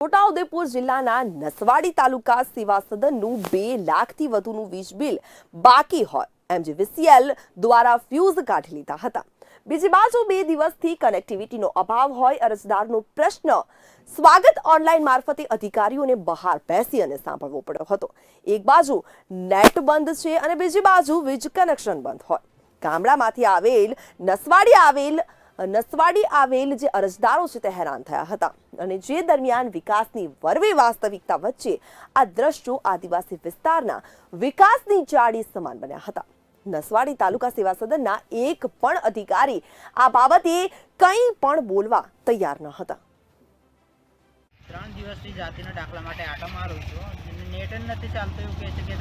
છોટાઉદેપુર જિલ્લાના નસવાડી તાલુકા સેવા સદનનું બે લાખથી વધુનું વીજ બિલ બાકી હોય. એમજીવીસીએલ દ્વારા ફ્યુઝ કાઢી લીધા હતા. બીજી બાજુ બે દિવસથી કનેક્ટિવિટીનો અભાવ હોય અરજદારનો પ્રશ્ન. સ્વાગત ઓનલાઈન મારફતે અધિકારીઓને બહાર બેસી અને સાંભળવો પડ્યો હતો. એક બાજુ નેટ બંધ છે અને બીજી બાજુ વીજ કનેક્શન બંધ હોય. ગામડામાંથી આવેલ, નસવાડી આવેલ નસવાડી આવેલ જે અરજદારો છે તે હેરાન થયા હતા. અને જે દરમિયાન વિકાસની વરવી વાસ્તવિકતા વચ્ચે આ દ્રશ્યો આદિવાસી વિસ્તારના વિકાસની જાળી સમાન બન્યા હતા. નસવાડી તાલુકા સેવા સદનના એક પણ અધિકારી આ બાબતે કંઈ પણ બોલવા તૈયાર ન હતા. ત્રણ દિવસથી જાતિના દાખલા માટે આટો મારું છું. નેટ નથી ચાલતું એવું કહે છે કે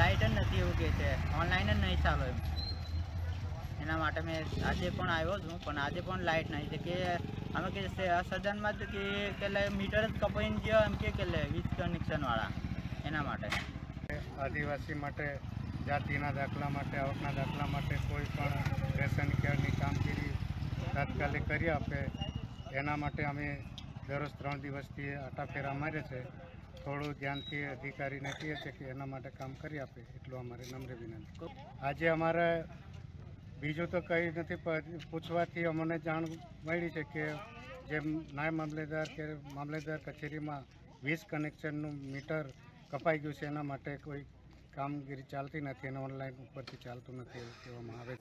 લાઇટ નથી એવું કહે છે. ઓનલાઈન જ નહીં ચાલો એમ. માટે મેં આજે પણ આવ્યો છું પણ આજે પણ લાઇટ નહીં છે. કે અમે કે છે જ કે કે મીટર જ કપાઈને ગયો એમ કે કે લે વીજ કનેક્શનવાળા એના માટે. આદિવાસી માટે જાતિના દાખલા માટે આવકના દાખલા માટે કોઈ પણ રેશન કેરની કામગીરી તાત્કાલિક કરી આપે. એના માટે અમે દરરોજ ત્રણ દિવસથી આટાફેરા મારે છે. થોડું ધ્યાનથી અધિકારીને કહીએ છીએ કે એના માટે કામ કરી આપે એટલું અમારે નમ્ર વિનંતી. આજે અમારે બીજું તો કંઈ નથી પૂછવાથી અમને જાણ મળી છે કે જેમ નાયબ મામલેદાર કે મામલેદાર કચેરીમાં વીજ કનેક્શનનું મીટર કપાઈ ગયું છે, એના માટે કોઈ કામગીરી ચાલતી નથી અને ઓનલાઈન ઉપરથી ચાલતું નથી એવું કહેવામાં આવે